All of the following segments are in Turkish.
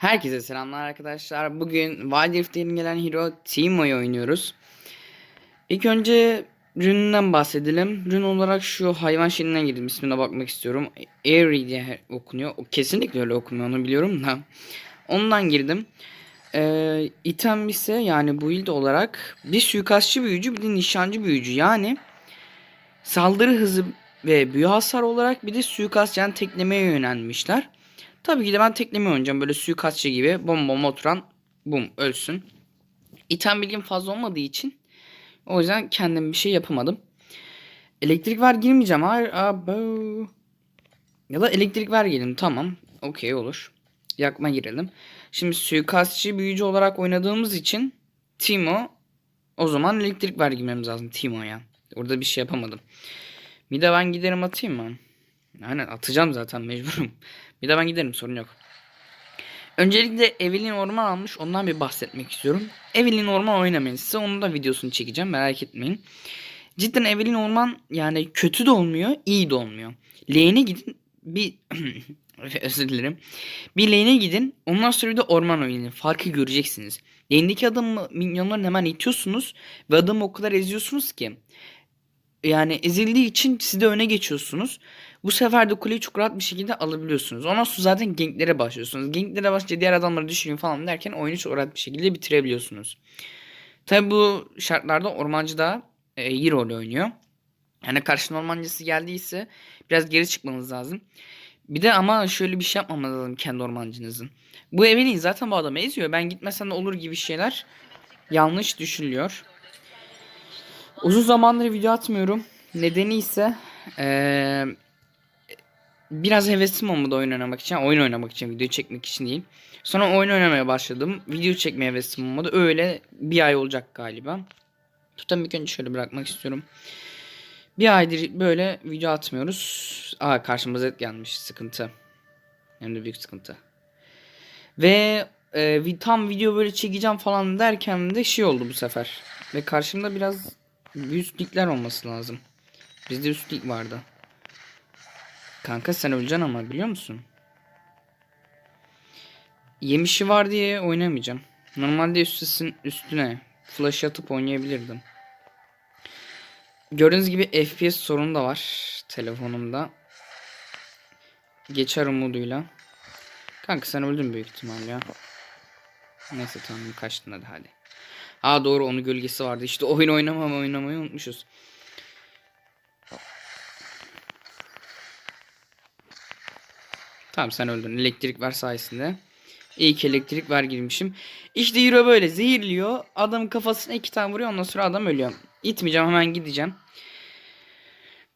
Herkese selamlar arkadaşlar. Bugün Wild Rift'te yeni gelen hero Teemo'yu oynuyoruz. İlk önce rününden bahsedelim. Rün olarak şu hayvan şekline girdim. İsmine bakmak istiyorum. Airy diye okunuyor. O kesinlikle öyle okunuyor onu biliyorum da. Ondan girdim. Ee, item ise yani build olarak bir suikastçı büyücü bir de nişancı büyücü. Yani saldırı hızı ve büyü hasar olarak bir de suikast yani teklemeye yönelmişler. Tabii ki de ben tekleme oynayacağım. Böyle suikastçı gibi bom bom oturan bum ölsün. İtem bilgim fazla olmadığı için o yüzden kendim bir şey yapamadım. Elektrik ver girmeyeceğim. Hayır. Abo. Ya da elektrik ver girelim. Tamam. Okey olur. Yakma girelim. Şimdi suikastçı büyücü olarak oynadığımız için Timo o zaman elektrik ver girmemiz lazım Timo'ya. Orada bir şey yapamadım. Bir de ben giderim atayım mı? Aynen atacağım zaten mecburum. Bir de ben giderim sorun yok. Öncelikle Evelyn Orman almış ondan bir bahsetmek istiyorum. Evelyn Orman oynamayın size onun da videosunu çekeceğim merak etmeyin. Cidden Evelyn Orman yani kötü de olmuyor iyi de olmuyor. Lane'e gidin bir özür dilerim. Bir lane'e gidin ondan sonra bir de orman oynayın farkı göreceksiniz. Lane'deki adamı minyonlarını hemen itiyorsunuz ve adamı o kadar eziyorsunuz ki. Yani ezildiği için siz de öne geçiyorsunuz. Bu sefer de kuleyi çok rahat bir şekilde alabiliyorsunuz. Ondan sonra zaten ganklere başlıyorsunuz. Ganklere başlayınca diğer adamları düşürün falan derken oyunu çok rahat bir şekilde bitirebiliyorsunuz. Tabi bu şartlarda ormancı da e, iyi rol oynuyor. Yani karşına ormancısı geldiyse biraz geri çıkmanız lazım. Bir de ama şöyle bir şey yapmamanız lazım kendi ormancınızın. Bu Evelyn zaten bu adamı eziyor. Ben gitmesen de olur gibi şeyler yanlış düşünülüyor. Uzun zamandır video atmıyorum. Nedeni ise eee, biraz hevesim olmadı oyun oynamak için. Oyun oynamak için, video çekmek için değil. Sonra oyun oynamaya başladım. Video çekmeye hevesim olmadı. Öyle bir ay olacak galiba. Tutam ilk önce şöyle bırakmak istiyorum. Bir aydır böyle video atmıyoruz. Aa karşımıza gelmiş. Sıkıntı. Hem de büyük sıkıntı. Ve e, tam video böyle çekeceğim falan derken de şey oldu bu sefer. Ve karşımda biraz üst olması lazım. Bizde üst vardı. Kanka sen öleceksin ama biliyor musun? Yemişi var diye oynamayacağım. Normalde üstüsün, üstüne flash atıp oynayabilirdim. Gördüğünüz gibi FPS sorunu da var telefonumda. Geçer umuduyla. Kanka sen öldün büyük ihtimal ya. Neyse tamam kaçtın hadi hadi. Aa doğru onun gölgesi vardı. İşte oyun oynamam oynamayı unutmuşuz. Tamam sen öldün. Elektrik ver sayesinde. İyi ki elektrik ver girmişim. İşte Euro böyle zehirliyor. Adamın kafasına iki tane vuruyor. Ondan sonra adam ölüyor. İtmeyeceğim hemen gideceğim.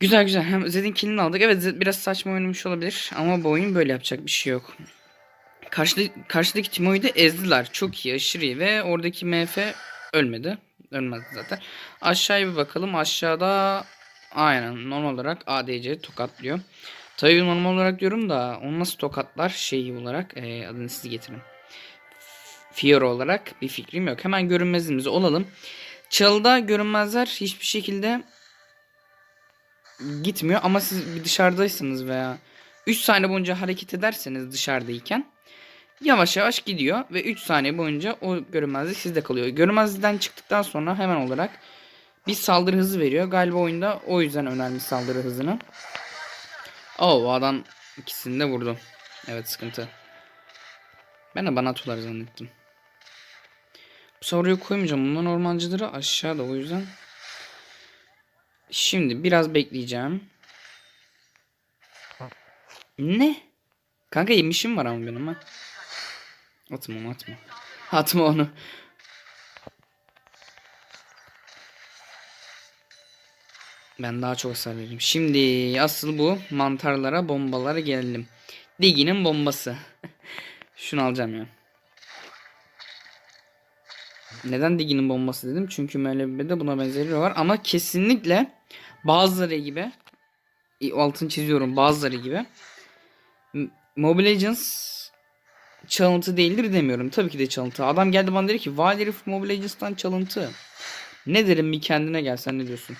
Güzel güzel. Hem Zed'in killini aldık. Evet Zed biraz saçma oynamış olabilir. Ama bu oyun böyle yapacak bir şey yok. Karşıda, karşıdaki Timo'yu da ezdiler. Çok iyi aşırı iyi. Ve oradaki MF ölmedi. Ölmedi zaten. Aşağıya bir bakalım. Aşağıda aynen normal olarak ADC tokatlıyor. Tabii normal olarak diyorum da onu nasıl tokatlar şeyi olarak e, adını siz getirin. Fiora olarak bir fikrim yok. Hemen görünmezimizi olalım. Çalıda görünmezler hiçbir şekilde gitmiyor ama siz dışarıdaysanız veya 3 saniye boyunca hareket ederseniz dışarıdayken yavaş yavaş gidiyor ve 3 saniye boyunca o görünmezlik sizde kalıyor. Görünmezlikten çıktıktan sonra hemen olarak bir saldırı hızı veriyor. Galiba oyunda o yüzden önermiş saldırı hızını. Oo o adam ikisini de vurdu. Evet sıkıntı. Ben de bana atular zannettim. Bu soruyu koymayacağım. Bunların ormancıları aşağıda o yüzden. Şimdi biraz bekleyeceğim. Ne? Kanka yemişim var ama benim ha. Atma onu atma. Atma onu. Ben daha çok hasar. Şimdi asıl bu mantarlara bombalara gelelim. Digi'nin bombası. Şunu alacağım ya. Neden Digi'nin bombası dedim? Çünkü MLB'de buna benzeri var. Ama kesinlikle bazıları gibi altını çiziyorum bazıları gibi Mobile Legends çalıntı değildir demiyorum. Tabii ki de çalıntı. Adam geldi bana dedi ki Wild Rift Mobile Legends'tan çalıntı. Ne derim bir kendine gel sen ne diyorsun?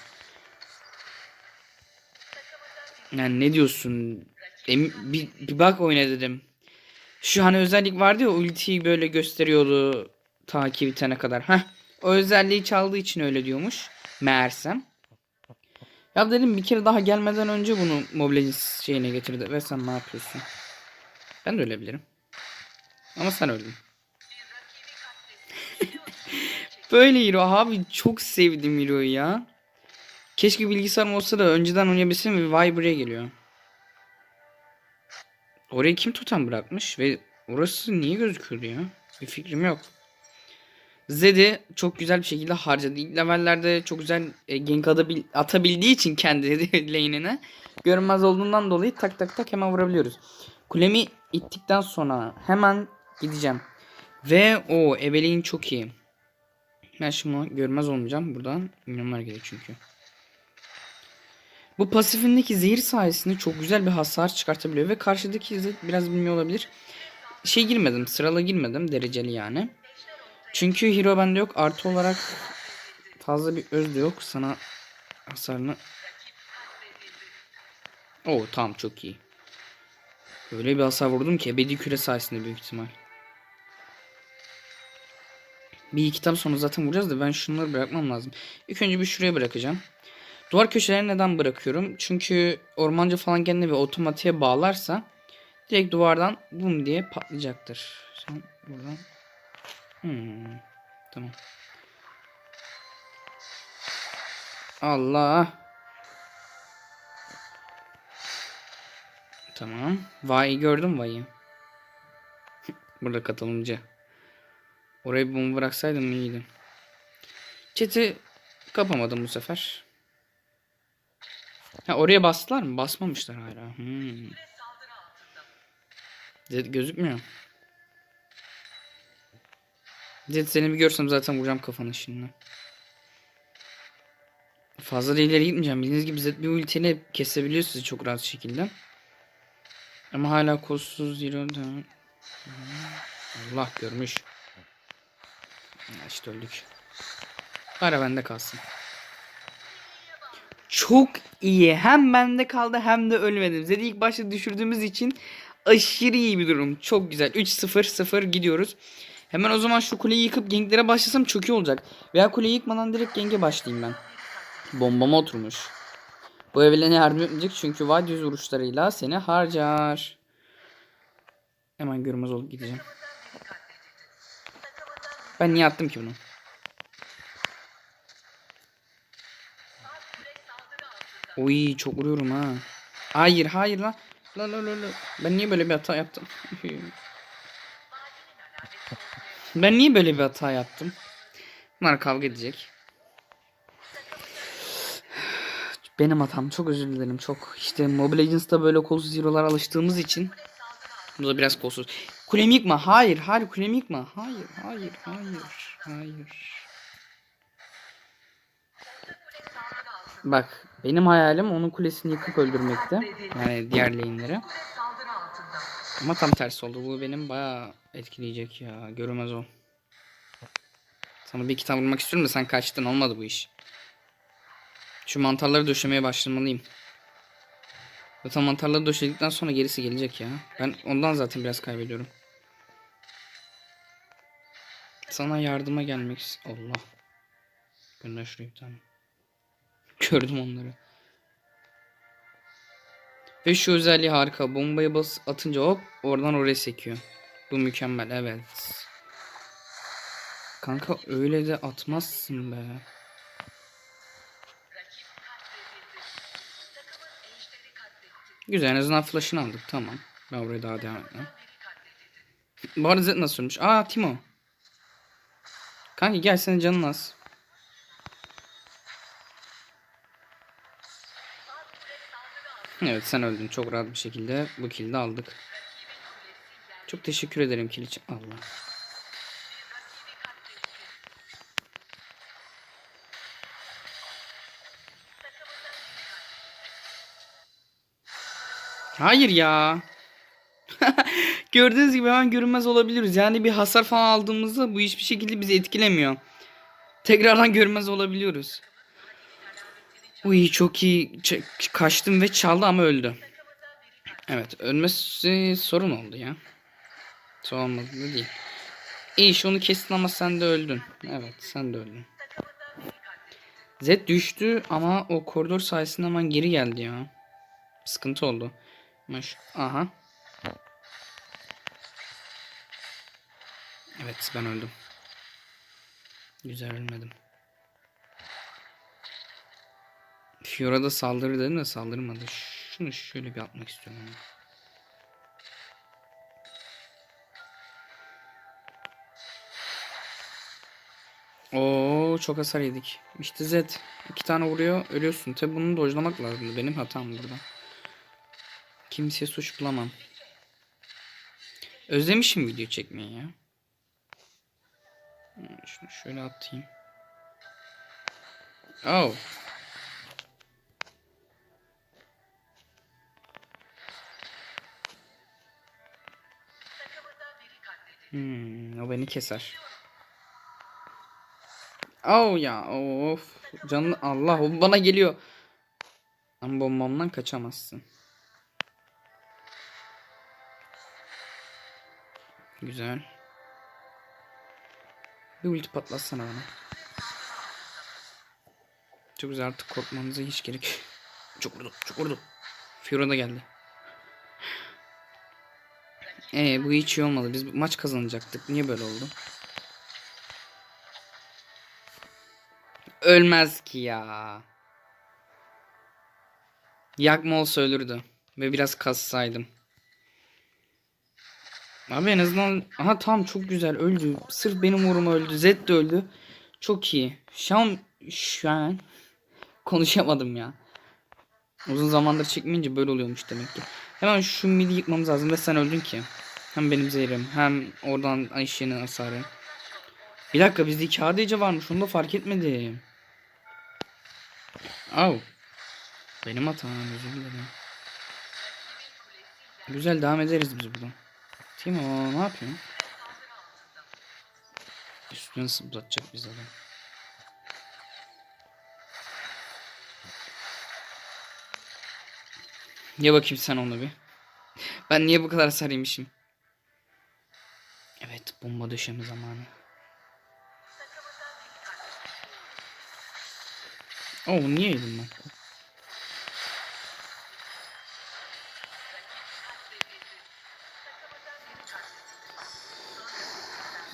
Yani ne diyorsun? Em- bir, bir bak oyna dedim. Şu hani özellik vardı ya ultiyi böyle gösteriyordu takip bitene kadar. Heh. O özelliği çaldığı için öyle diyormuş. Meğersem. Ya dedim bir kere daha gelmeden önce bunu Mobile şeyine getirdi. Ve sen ne yapıyorsun? Ben de ölebilirim. Ama sen öldün. Böyle hero abi çok sevdim hero'yu ya. Keşke bilgisayarım olsa da önceden oynayabilsem ve vay buraya geliyor. Oraya kim totem bırakmış ve orası niye gözüküyordu ya? Bir fikrim yok. Zed'i çok güzel bir şekilde harcadı. İlk levellerde çok güzel e, gank atabil- atabildiği için kendi lane'ine görünmez olduğundan dolayı tak tak tak hemen vurabiliyoruz. Kulemi ittikten sonra hemen gideceğim. Ve o ebeleğin çok iyi. Ben şimdi görmez olmayacağım. Buradan milyonlar gelir çünkü. Bu pasifindeki zehir sayesinde çok güzel bir hasar çıkartabiliyor ve karşıdaki Zed biraz bilmiyor olabilir. Şey girmedim, sıralı girmedim, dereceli yani. Çünkü hero bende yok. Artı olarak fazla bir öz de yok. Sana hasarını... Oo tamam çok iyi. Öyle bir hasar vurdum ki ebedi küre sayesinde büyük ihtimal. Bir iki tane sonra zaten vuracağız da ben şunları bırakmam lazım. İlk önce bir şuraya bırakacağım. Duvar köşelerini neden bırakıyorum? Çünkü ormancı falan kendini bir otomatiğe bağlarsa direkt duvardan bum diye patlayacaktır. Sen buradan Hmm, tamam. Allah. Tamam. Vay gördüm Vay'ı. Burada katılımcı. Oraya bir bomba bıraksaydım iyiydi. Chat'i kapamadım bu sefer. Ha oraya bastılar mı? Basmamışlar hala. Hmm. Zed gözükmüyor. Zed seni bir görsem zaten vuracağım kafanı şimdi. Fazla da ileri gitmeyeceğim. Bildiğiniz gibi Zed bir ultiyle kesebiliyor sizi çok rahat şekilde. Ama hala kolsuz zero da. Allah görmüş. Ya işte öldük. Ara bende kalsın. Çok iyi. Hem bende kaldı hem de ölmedim. Zed'i ilk başta düşürdüğümüz için aşırı iyi bir durum. Çok güzel. 3-0-0 gidiyoruz. Hemen o zaman şu kuleyi yıkıp genklere başlasam çok iyi olacak. Veya kuleyi yıkmadan direkt genge başlayayım ben. Bombama oturmuş. Bu evlene yardım etmeyecek çünkü vad yüz vuruşlarıyla seni harcar. Hemen görmez olup gideceğim. Ben niye attım ki bunu? Oy çok vuruyorum ha. Hayır hayır lan. La la la la. Ben niye böyle bir hata yaptım? ben niye böyle bir hata yaptım? Bunlar kavga edecek. Benim hatam çok özür dilerim çok. İşte Mobile Legends'ta böyle kolsuz hero'lar alıştığımız için. Bu da biraz kolsuz. Kulemi yıkma. Hayır hayır kulemi yıkma. Hayır hayır hayır hayır. Bak benim hayalim onun kulesini yıkıp öldürmekti. Yani diğer lane'leri. Ama tam tersi oldu. Bu benim bayağı etkileyecek ya. Göremez o. Sana bir iki tane vurmak istiyorum da sen kaçtın. Olmadı bu iş. Şu mantarları döşemeye başlamalıyım. Zaten mantarları döşedikten sonra gerisi gelecek ya. Ben ondan zaten biraz kaybediyorum. Sana yardıma gelmek Allah. Gönder şuraya. Gördüm onları. Ve şu özelliği harika. Bombayı bas atınca hop oradan oraya sekiyor. Bu mükemmel evet. Kanka öyle de atmazsın be. Güzel en azından flash'ını aldık tamam. Ben buraya daha devam etmem. Bu arada Zed nasıl ölmüş? Aa Timo. Kanka gel senin canın az. Evet sen öldün çok rahat bir şekilde bu kill'i de aldık. Çok teşekkür ederim kill için. Allah. Hayır ya. Gördüğünüz gibi hemen görünmez olabiliyoruz. Yani bir hasar falan aldığımızda bu hiçbir şekilde bizi etkilemiyor. Tekrardan görünmez olabiliyoruz. Uy çok iyi Ç- kaçtım ve çaldı ama öldü. Evet ölmesi sorun oldu ya. Olmadı da değil. İyi iş onu kestin ama sen de öldün. Evet sen de öldün. Z düştü ama o koridor sayesinde hemen geri geldi ya. Sıkıntı oldu. Aha. Evet ben öldüm. Güzel ölmedim. Fiora da saldırır dedim de saldırmadı. Şunu şöyle bir atmak istiyorum. Oo çok hasar yedik. İşte Z iki tane vuruyor ölüyorsun. Tabi bunu dojlamak lazım. Benim hatam burada. Kimseye suç bulamam. Özlemişim video çekmeyi ya. Şunu şöyle atayım. Oh. Hmm, o beni keser. Oh ya of. Canlı Allah o bana geliyor. Ama bombamdan kaçamazsın. Güzel. Bir ulti patlatsana bana. Çok güzel artık korkmanıza hiç gerek. Çok vurdu, çok vurdu. Fiora da geldi. Ee bu hiç iyi olmadı. Biz maç kazanacaktık. Niye böyle oldu? Ölmez ki ya. Yakma olsa ölürdü. Ve biraz kassaydım. Abi en azından aha tam çok güzel öldü. Sırf benim uğruma öldü. Zed de öldü. Çok iyi. Şu an şu an konuşamadım ya. Uzun zamandır çekmeyince böyle oluyormuş demek ki. Hemen şu midi yıkmamız lazım ve sen öldün ki. Hem benim zehrim hem oradan Ayşe'nin hasarı. Bir dakika bizde iki ADC varmış onu da fark etmedim. Au. Benim hatam özür dilerim. Güzel devam ederiz biz buradan. Timo ne yapıyorsun? Üstüne zıplatacak bizi adam. Ye bakayım sen onu bir. Ben niye bu kadar sarıymışım? Evet bomba döşeme zamanı. Oo niye yedim ben?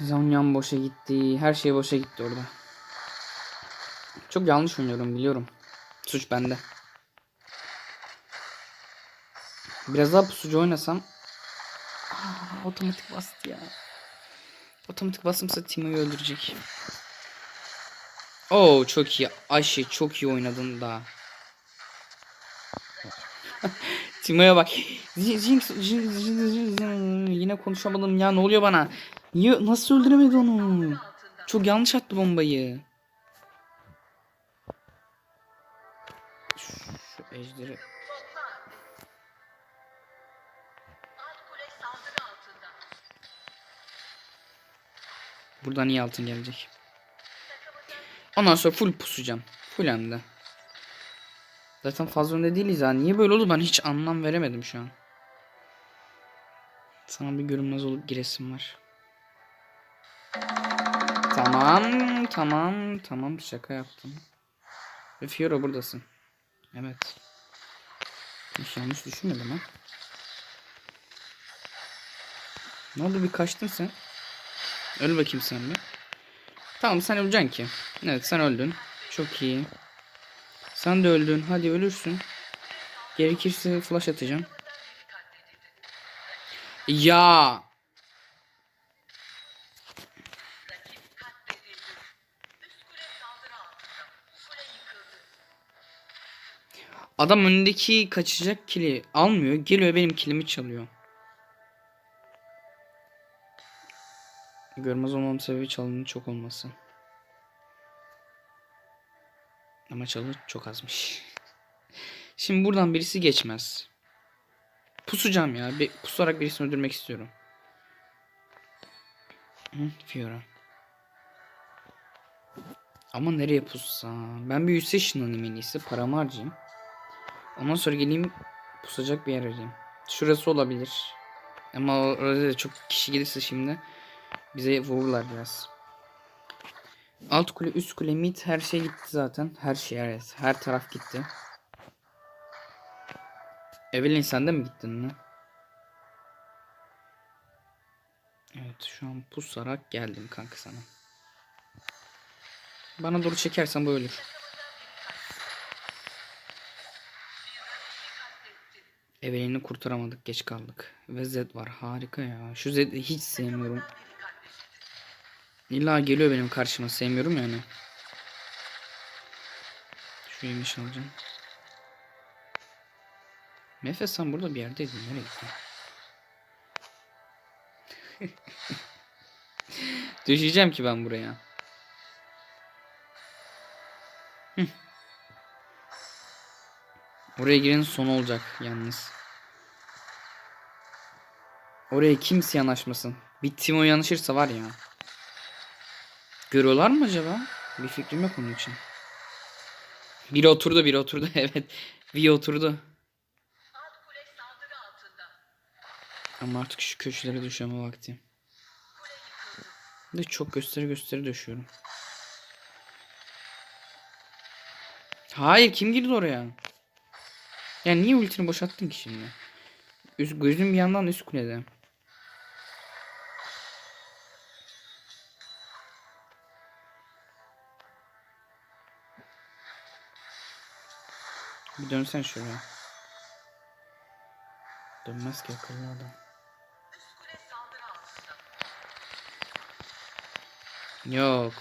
Zamyan boşa gitti. Her şey boşa gitti orada. Çok yanlış oynuyorum biliyorum. Suç bende. Biraz daha pusucu oynasam. Aa, otomatik bastı ya. Otomatik basımsa Timo'yu öldürecek. Oo çok iyi. Ayşe çok iyi oynadın da. Timo'ya bak. Jinx, yine konuşamadım ya ne oluyor bana? Niye nasıl öldüremedi onu? Çok yanlış attı bombayı. Şu, şu ejderi. Buradan iyi altın gelecek. Ondan sonra full pusacağım. Full hem de. Zaten fazla önde değiliz ha. Niye böyle oldu ben hiç anlam veremedim şu an. Sana bir görünmez olup giresim var. Tamam, tamam, tamam şaka yaptım. Ve Fiora buradasın. Evet. Hiç yanlış düşünmedim ha. Ne oldu bir kaçtın sen? Öl bakayım sen bir. Tamam sen öleceksin ki. Evet sen öldün. Çok iyi. Sen de öldün. Hadi ölürsün. Gerekirse flash atacağım. Ya. Adam önündeki kaçacak kili almıyor. Geliyor benim kilimi çalıyor. Görmez olmam sebebi çalının çok olması. Ama çalı çok azmış. Şimdi buradan birisi geçmez. Pusacağım ya. Bir, pusarak birisini öldürmek istiyorum. Hı, Fiora. Ama nereye pussam? Ben bir yüzse ışınlanayım en iyisi. Paramı harcayayım. Ondan sonra geleyim pusacak bir yer arayayım. Şurası olabilir. Ama orada da çok kişi gelirse şimdi bize vururlar biraz. Alt kule, üst kule, mid her şey gitti zaten. Her şey evet. Her taraf gitti. Evelyn sen de mi gittin mi? Evet şu an pusarak geldim kanka sana. Bana doğru çekersen bu ölür. Evelyn'i kurtaramadık geç kaldık. Ve Zed var harika ya. Şu Zed'i hiç sevmiyorum. İlla geliyor benim karşıma sevmiyorum yani. Şu yemiş alacağım. Mefe sen burada bir yerdeydin. Nereye gittin? Düşeceğim ki ben buraya. Oraya girenin sonu olacak yalnız. Oraya kimse yanaşmasın. Bir Timo yanaşırsa var ya. Görüyorlar mı acaba? Bir fikrim yok onun için. Biri oturdu biri oturdu evet. Bir oturdu. Ama artık şu köşelere düşeme vakti. De çok gösteri gösteri düşüyorum. Hayır kim girdi oraya? Yani niye ultini boşalttın ki şimdi? Üst, gözüm bir yandan üst kulede. Bir dönsen şuraya. Dönmez ki akıllı adam. Yok.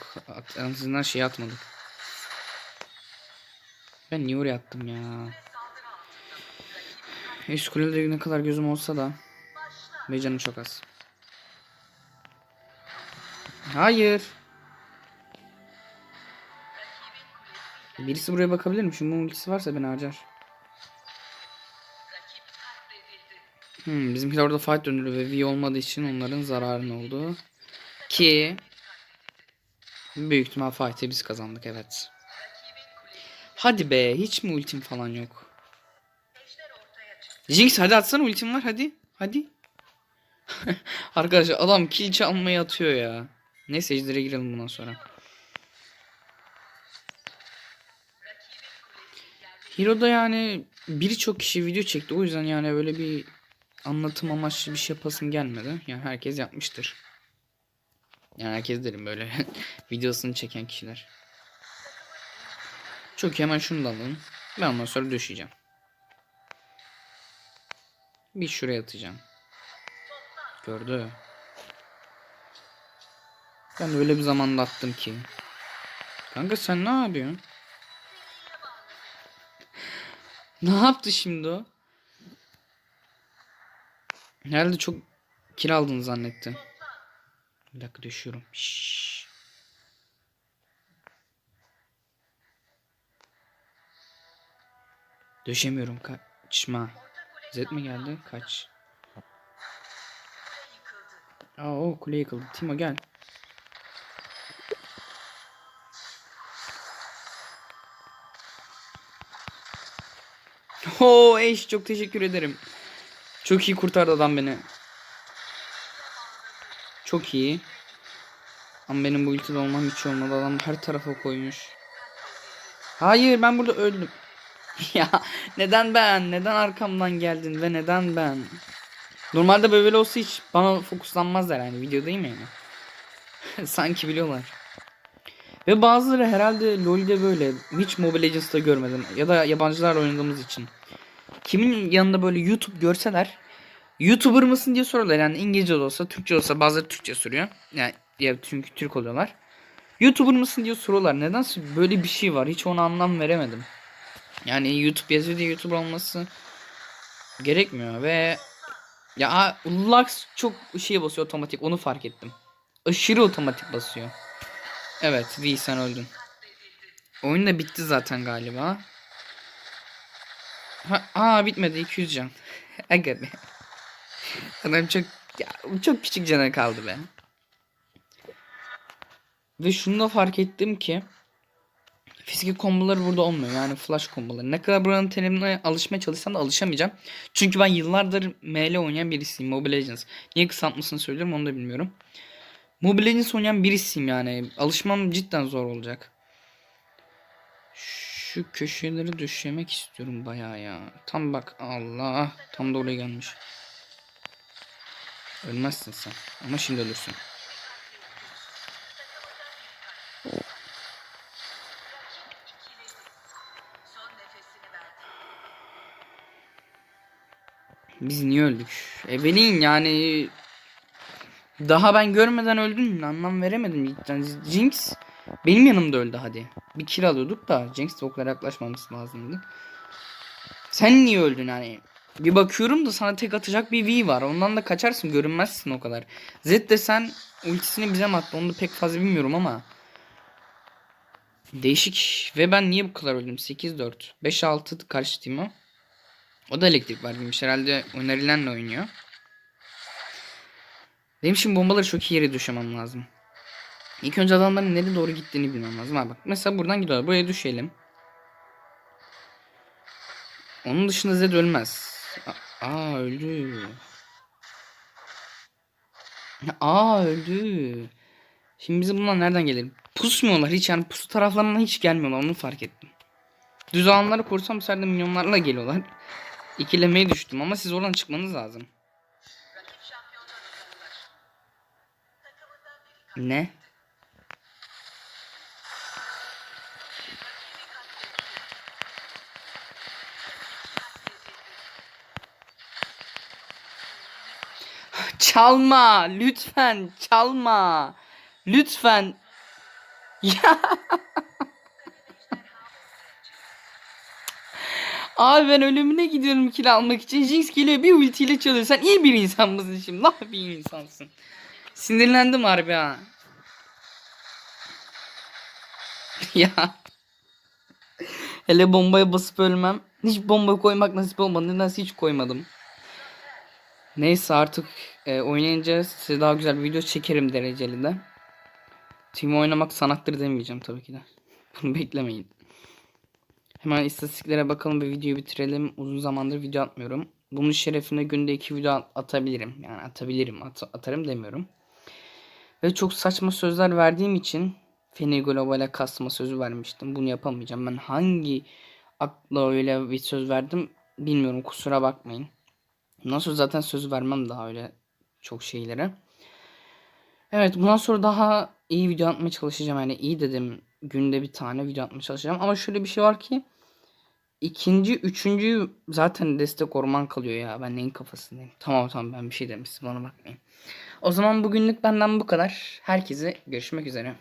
En azından şey atmadık. Ben niye oraya attım ya? Üst kulede ne kadar gözüm olsa da. Ve canım çok az. Hayır. Birisi buraya bakabilir mi? Şunun ultisi varsa beni harcar. Hmm, bizimkiler orada fight döndürüyor ve V olmadığı için onların zararın oldu. Ki büyük ihtimal fight'ı biz kazandık evet. Hadi be hiç mi ultim falan yok? Jinx hadi atsana ultim var hadi. Hadi. Arkadaşlar adam kill çalmaya atıyor ya. Neyse ejdere girelim bundan sonra. Hero'da yani birçok kişi video çekti. O yüzden yani böyle bir anlatım amaçlı bir şey yapasım gelmedi. Yani herkes yapmıştır. Yani herkes derim böyle videosunu çeken kişiler. Çok iyi hemen şunu da alalım. Ben ondan sonra düşeceğim. Bir şuraya atacağım. Gördü. Ben öyle bir zamanda attım ki. Kanka sen ne yapıyorsun? Ne yaptı şimdi o? Herhalde çok kil aldığını zannetti. Bir dakika düşüyorum. Şşş. Döşemiyorum kaçma. Zed mi geldi? Kaç. Aa o kule yıkıldı. Timo gel. Oo eş çok teşekkür ederim. Çok iyi kurtardı adam beni. Çok iyi. Ama benim bu ultide olmam hiç olmadı. Adam her tarafa koymuş. Hayır ben burada öldüm. ya neden ben? Neden arkamdan geldin ve neden ben? Normalde böyle olsa hiç bana fokuslanmazlar yani videodayım yani. Sanki biliyorlar. Ve bazıları herhalde LoL'de böyle hiç Mobile Legends'ta görmedim ya da yabancılarla oynadığımız için. Kimin yanında böyle YouTube görseler YouTuber mısın diye soruyorlar yani İngilizce de olsa Türkçe olsa bazıları Türkçe soruyor. Yani ya çünkü Türk oluyorlar. YouTuber mısın diye soruyorlar. Nedense böyle bir şey var. Hiç ona anlam veremedim. Yani YouTube yazıyor diye YouTuber olması gerekmiyor ve ya Lux çok şey basıyor otomatik onu fark ettim. Aşırı otomatik basıyor. Evet V sen öldün. Oyun da bitti zaten galiba. Ha, aa bitmedi 200 can. Aga be. Adam çok ya, çok küçük cana kaldı be. Ve şunu da fark ettim ki Fizik komboları burada olmuyor. Yani flash komboları. Ne kadar buranın terimine alışmaya çalışsam da alışamayacağım. Çünkü ben yıllardır ML oynayan birisiyim. Mobile Legends. Niye kısaltmasını söylüyorum onu da bilmiyorum. Mobile Legends oynayan birisiyim yani. Alışmam cidden zor olacak. Şu köşeleri döşemek istiyorum bayağı ya. Tam bak Allah. Tam da oraya gelmiş. Ölmezsin sen. Ama şimdi ölürsün. Biz niye öldük? Ebeleyin yani. Daha ben görmeden öldün. Anlam veremedim cidden. Jinx benim yanımda öldü hadi. Bir kill alıyorduk da Jinx kadar yaklaşmaması lazımdı. Sen niye öldün hani? Bir bakıyorum da sana tek atacak bir V var. Ondan da kaçarsın görünmezsin o kadar. Zed de sen ultisini bize mi attı onu da pek fazla bilmiyorum ama. Değişik. Ve ben niye bu kadar öldüm? 8-4. 5-6 karşı team'e. O da elektrik var bilmiş. Herhalde önerilenle oynuyor. Benim şimdi bombaları çok iyi yere düşürmem lazım. İlk önce adamların nereye doğru gittiğini bilmem lazım. Ha bak mesela buradan gidiyorlar. Buraya düşelim. Onun dışında Zed ölmez. Aa öldü. Aa öldü. Şimdi bize bunlar nereden gelir? Pusmuyorlar hiç yani pusu taraflarından hiç gelmiyorlar onu fark ettim. Düz alanları korsam bu sefer milyonlarla geliyorlar. İkilemeye düştüm ama siz oradan çıkmanız lazım. Ne? Çalma lütfen çalma. Lütfen. Ya. Abi ben ölümüne gidiyorum kill almak için. Jinx geliyor bir ultiyle çalıyor. Sen iyi bir insan mısın şimdi? Nah bir insansın. Sinirlendim harbi ha. ya. Hele bombaya basıp ölmem. Hiç bomba koymak nasip olmadı. Nedense hiç koymadım. Neyse artık e, oynayınca size daha güzel bir video çekerim dereceli de. Team oynamak sanattır demeyeceğim tabii ki de. Bunu beklemeyin. Hemen istatistiklere bakalım ve videoyu bitirelim. Uzun zamandır video atmıyorum. Bunun şerefine günde iki video at- atabilirim. Yani atabilirim. At- atarım demiyorum. Ve çok saçma sözler verdiğim için Feni Global'e kasma sözü vermiştim. Bunu yapamayacağım. Ben hangi akla öyle bir söz verdim bilmiyorum. Kusura bakmayın. Nasıl zaten söz vermem daha öyle çok şeylere. Evet bundan sonra daha iyi video atmaya çalışacağım. Yani iyi dedim günde bir tane video atmaya çalışacağım. Ama şöyle bir şey var ki ikinci, üçüncü zaten destek orman kalıyor ya. Ben neyin kafasındayım. Tamam tamam ben bir şey demiştim bana bakmayın. O zaman bugünlük benden bu kadar. Herkese görüşmek üzere.